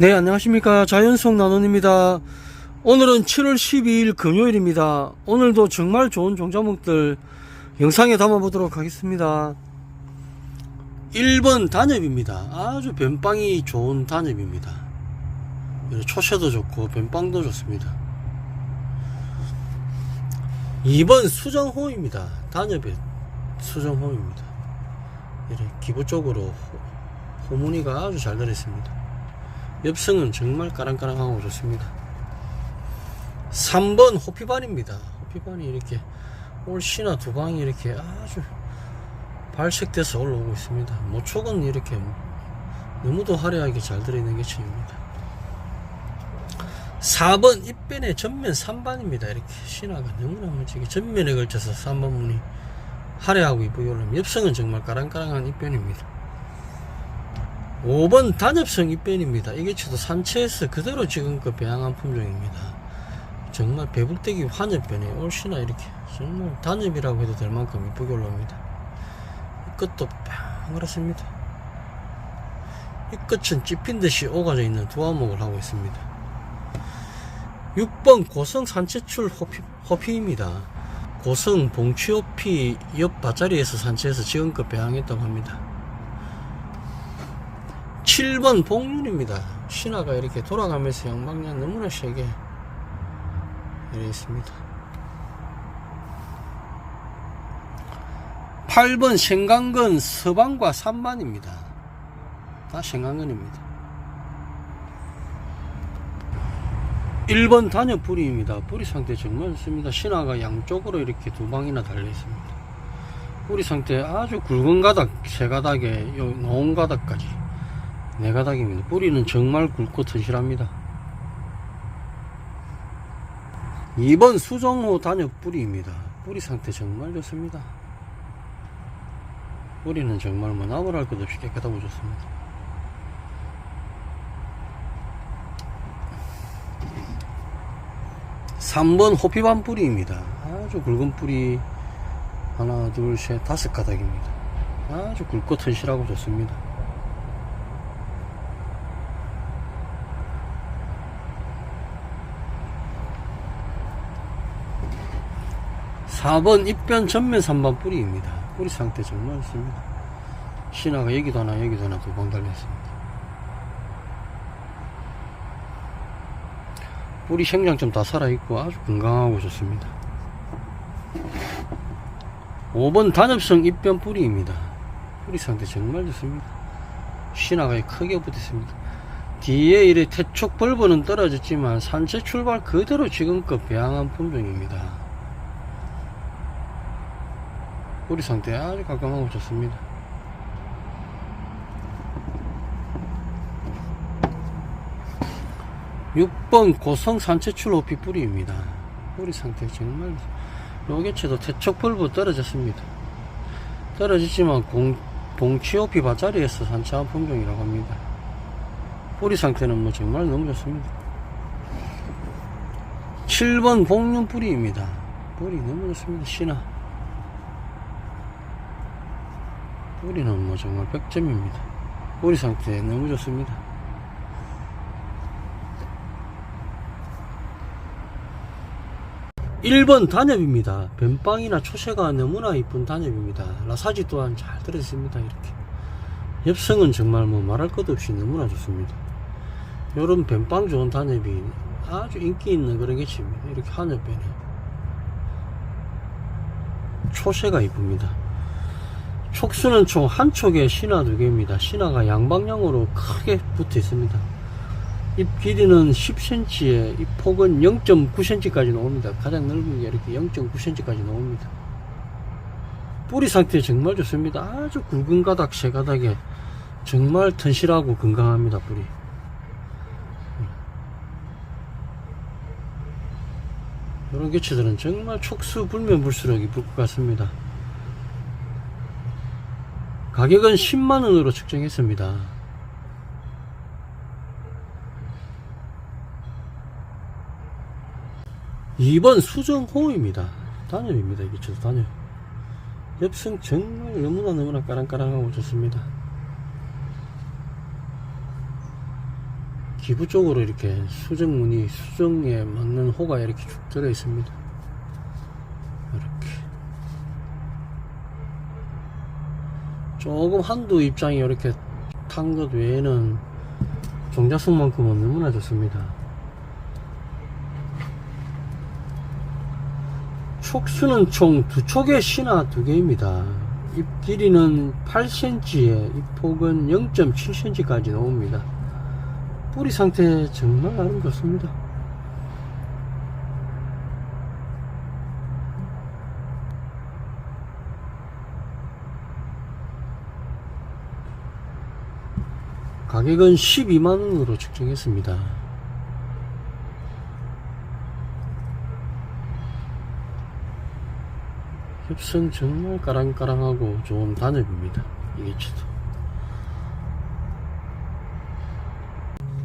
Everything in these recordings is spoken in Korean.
네, 안녕하십니까. 자연속 나눔입니다. 오늘은 7월 12일 금요일입니다. 오늘도 정말 좋은 종자목들 영상에 담아보도록 하겠습니다. 1번 단엽입니다. 아주 변빵이 좋은 단엽입니다. 초새도 좋고 변빵도 좋습니다. 2번 수정호입니다. 단엽의 수정호입니다. 이렇게 기부적으로 호- 호무늬가 아주 잘 들어있습니다. 엽성은 정말 까랑까랑하고 좋습니다. 3번 호피반입니다. 호피반이 이렇게 올시나 두 방이 이렇게 아주 발색돼서 올라오고 있습니다. 모촉은 이렇게 너무도 화려하게 잘 들어있는 개체입니다. 4번 입변의 전면 3반입니다. 이렇게 신화가 너무나 멋지게 전면에 걸쳐서 3번 문이 화려하고 이쁘게 올라옵니다. 엽성은 정말 까랑까랑한 입변입니다. 5번 단엽성 입변입니다. 이게 저도 산채에서 그대로 지금껏 배양한 품종입니다. 정말 배불대기 환엽변에 올시나 이렇게 정말 단엽이라고 해도 될 만큼 이쁘게 올라옵니다. 이 끝도 뺑그렇습니다. 이 끝은 찝힌 듯이 오가져 있는 두화목을 하고 있습니다. 6번 고성 산채출 호피, 호피입니다. 고성 봉치호피 옆 밭자리에서 산채해서 지금껏 배양했다고 합니다. 7번 복륜입니다. 신화가 이렇게 돌아가면서 양방향 너무나 세게 이렇게 있습니다. 8번 생강근 서방과 3반입니다. 다 생강근입니다. 1번 단엽 뿌리입니다. 뿌리 상태 정말 좋습니다. 신화가 양쪽으로 이렇게 두 방이나 달려 있습니다. 뿌리 상태 아주 굵은 가닥, 세 가닥에 요 노은 가닥까지 네 가닥입니다. 뿌리는 정말 굵고 튼실합니다. 2번 수정호 단엽 뿌리입니다. 뿌리 상태 정말 좋습니다. 뿌리는 정말 뭐 나무랄 것 없이 깨끗하고 좋습니다. 삼번 호피반 뿌리입니다. 아주 굵은 뿌리 하나 둘 셋 다섯 가닥입니다. 아주 굵고 튼실하고 좋습니다. 4번 입변 전면 3번 뿌리입니다. 뿌리 상태 정말 좋습니다. 신화가 여기도 하나 여기도 하나 두방 달렸습니다. 뿌리 생장점 다 살아있고 아주 건강하고 좋습니다. 5번 단엽성 입변 뿌리입니다. 뿌리 상태 정말 좋습니다. 신화가 크게 붙었습니다. 뒤에 이래 태촉 벌버는 떨어졌지만 산채 출발 그대로 지금껏 배양한 품종입니다. 뿌리 상태 아주 깔끔하고 좋습니다. 육번 고성 산채출 호피 뿌리입니다. 뿌리 상태 정말 요개체도 태촉벌보 떨어졌습니다. 떨어졌지만 공, 봉치호피 밭자리에서 산채한 품종이라고 합니다. 뿌리 상태는 뭐 정말 너무 좋습니다. 7번 복륜 뿌리입니다. 뿌리 너무 좋습니다. 신화. 뿌리는 뭐 정말 100점입니다. 뿌리 상태 너무 좋습니다. 일번 단엽입니다. 변빵이나 초새가 너무나 이쁜 단엽입니다. 라사지 또한 잘 들어있습니다. 이렇게. 엽성은 정말 뭐 말할 것 없이 너무나 좋습니다. 요런 변빵 좋은 단엽이 아주 인기 있는 그런 개체입니다. 이렇게 하늘변에. 초새가 이쁩니다. 촉수는 총 한 촉에 신화 두 개입니다. 신화가 양방향으로 크게 붙어 있습니다. 잎 길이는 10cm에 잎 폭은 0.9cm까지 나옵니다. 가장 넓은 게 이렇게 0.9cm까지 나옵니다. 뿌리 상태 정말 좋습니다. 아주 굵은 가닥, 세 가닥에 정말 튼실하고 건강합니다. 뿌리. 이런 개체들은 정말 촉수 불면 불수록 이쁠 것 같습니다. 가격은 10만원으로 측정했습니다. 2번 수정호입니다. 단엽입니다. 이게 저 단엽. 엽성 정말 너무나 너무나 까랑까랑하고 좋습니다. 기부 쪽으로 이렇게 수정 무늬, 수정에 맞는 호가 이렇게 쭉 들어 있습니다. 이렇게. 조금 한두 입장이 이렇게 탄 것 외에는 종자성만큼은 너무나 좋습니다. 촉수는 총 두 촉의 신화 두 개입니다. 잎 길이는 8cm에 잎 폭은 0.7cm까지 나옵니다. 뿌리 상태 정말 나름 좋습니다. 가격은 12만원으로 측정했습니다. 협성 정말 까랑까랑하고 좋은 단엽입니다. 이게 치도.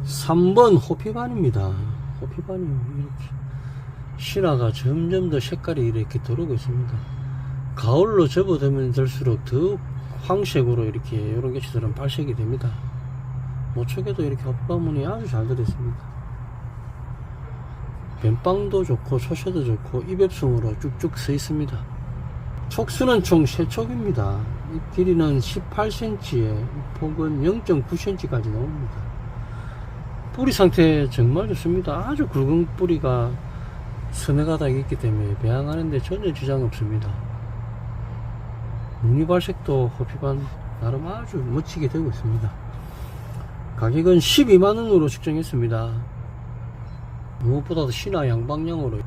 3번 호피반입니다. 호피반이 이렇게 실화가 점점 더 색깔이 이렇게 들어오고 있습니다. 가을로 접어들면 될수록 더욱 황색으로 이렇게 이런 개체들은 발색이 됩니다. 모촉에도 이렇게 호피반문이 아주 잘 들어있습니다. 뱀빵도 좋고 초셔도 좋고 입엽성으로 쭉쭉 서 있습니다. 촉수는 총 3촉입니다. 잎 길이는 18cm에 폭은 0.9cm까지 나옵니다. 뿌리 상태 정말 좋습니다. 아주 굵은 뿌리가 서너 가닥 있기 때문에 배양하는데 전혀 지장 없습니다. 무늬 발색도 호피반 나름 아주 멋지게 되고 있습니다. 가격은 12만원으로 측정했습니다. 무엇보다도 신화 양방향으로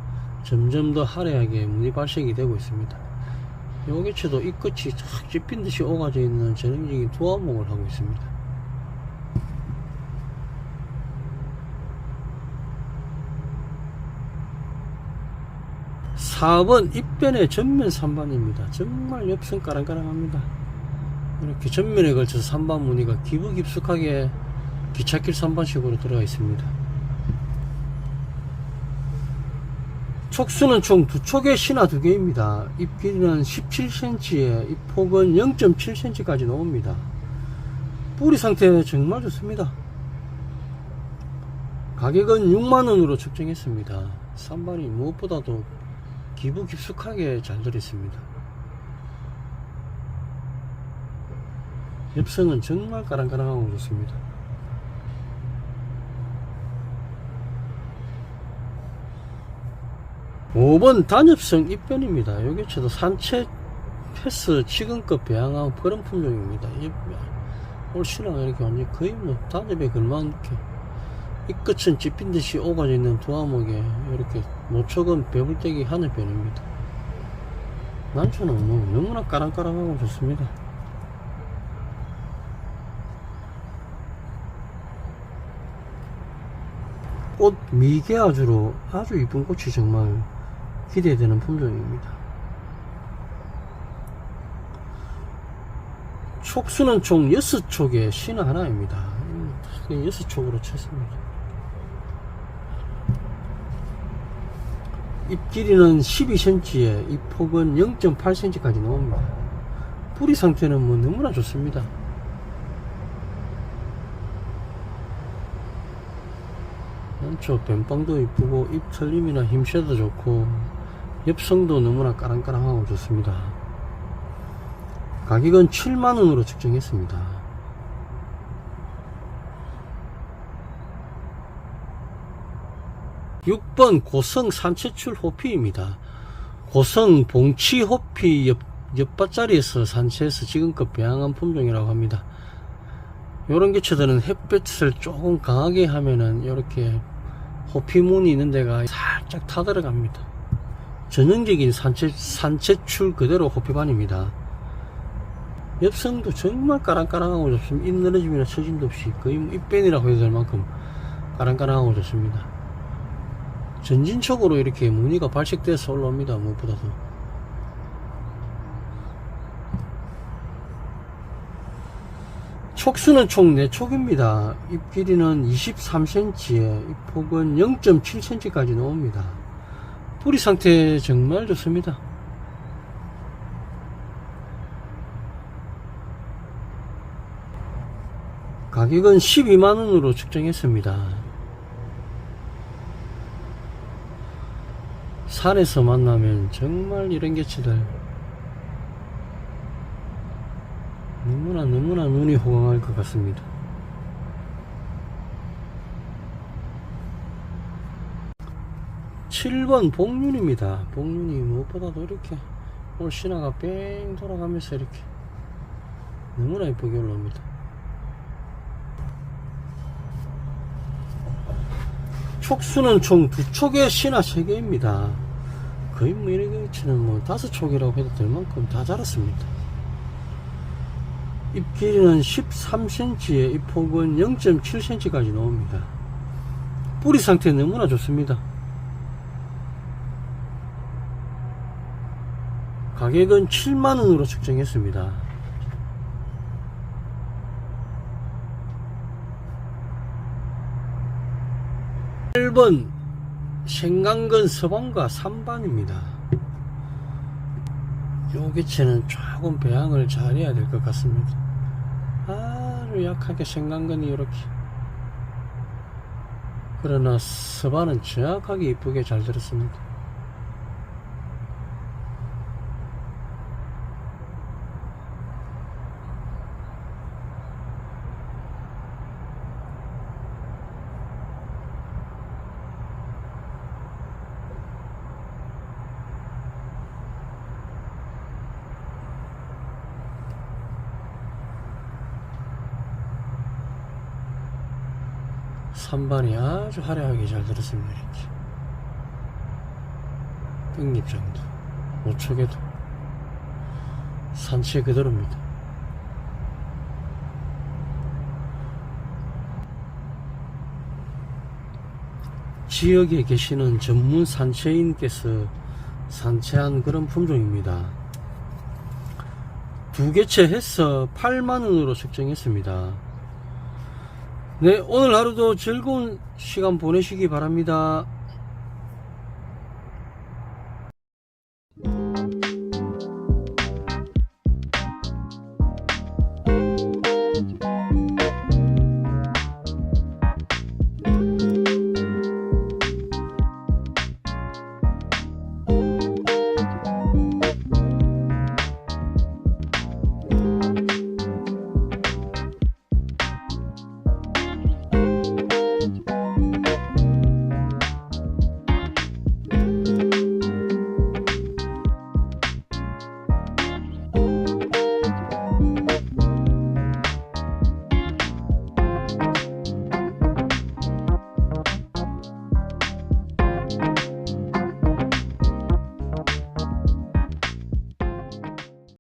점점 더 화려하게 무늬 발색이 되고 있습니다. 요 개체도 이 끝이 착 찝힌 듯이 오가져 있는 전형적인 두화목을 하고 있습니다. 사번 입변의 전면 3반입니다. 정말 옆선 까랑까랑합니다. 이렇게 전면에 걸쳐서 3반 무늬가 기부 깊숙하게 기찻길 3반식으로 들어가 있습니다. 촉수는 총 두 촉의 신화 두 개입니다. 잎 길이는 17cm에 잎 폭은 0.7cm까지 나옵니다. 뿌리 상태 정말 좋습니다. 가격은 6만원으로 측정했습니다. 3반이 무엇보다도 기부 깊숙하게 잘 들어있습니다. 엽성은 정말 까랑까랑하고 좋습니다. 5번 단엽성 입변입니다. 여기 저도 산채 패스 지금껏 배양한 그런 품종입니다. 이- 올 신화가 이렇게 완전 거의 뭐 단엽에 걸만하게 이 끝은 찝힌 듯이 오가져 있는 두 화목에 이렇게 모촉은 배불떼기 하늘 편입니다. 난초는 뭐 너무나 까랑까랑하고 좋습니다. 꽃 미개아주로 아주 이쁜 꽃이 정말 기대되는 품종입니다. 촉수는 총 6촉의 신화 하나입니다. 음, 6촉으로 쳤습니다. 잎 길이는 12cm에 잎 폭은 0.8cm까지 나옵니다. 뿌리 상태는 뭐 너무나 좋습니다. 난초 뱀빵도 이쁘고 잎 털림이나 힘셔도 좋고 엽성도 너무나 까랑까랑하고 좋습니다. 가격은 7만원으로 측정했습니다. 육 번 고성 산채출 호피입니다. 고성 봉치 호피 옆, 옆밭자리에서 산채해서 지금껏 배양한 품종이라고 합니다. 요런 개체들은 햇볕을 조금 강하게 하면은 이렇게 호피문이 있는 데가 살짝 타들어갑니다. 전형적인 산채, 산채출 그대로 호피반입니다. 엽성도 정말 까랑까랑하고 좋습니다. 잎 늘어짐이나 처짐도 없이 거의 뭐 잎밴이라고 해도 될 만큼 까랑까랑하고 좋습니다. 전진적으로 이렇게 무늬가 발색돼서 올라옵니다. 무엇보다도. 촉수는 총 4촉입니다. 잎 길이는 23cm에 잎 폭은 0.7cm까지 나옵니다. 뿌리 상태 정말 좋습니다. 가격은 12만원으로 측정했습니다. 산에서 만나면 정말 이런 개치들 너무나 너무나 눈이 호강할 것 같습니다. 칠번 복륜입니다. 복륜이 무엇보다도 이렇게 오늘 신화가 뺑 돌아가면서 이렇게 너무나 예쁘게 올라옵니다. 촉수는 총 두 촉의 신화 세 개입니다. 거의 뭐 이렇게 치는 뭐 다섯 촉이라고 해도 될 만큼 다 자랐습니다. 잎 길이는 13cm에 잎 폭은 0.7cm까지 나옵니다. 뿌리 상태 너무나 좋습니다. 가격은 7만원으로 측정했습니다. 1번 생강근 서방과 3반입니다. 요 개체는 조금 배양을 잘해야 될 것 같습니다. 아주 약하게 생강근이 이렇게 그러나 서반은 정확하게 이쁘게 잘 들었습니다. 선반이 아주 화려하게 잘 들었습니다. 이렇게. 정도. 우측에도. 산채 그대로입니다. 지역에 계시는 전문 산채인께서 산채한 그런 품종입니다. 두 개체 해서 8만원으로 책정했습니다. 네, 오늘 하루도 즐거운 시간 보내시기 바랍니다.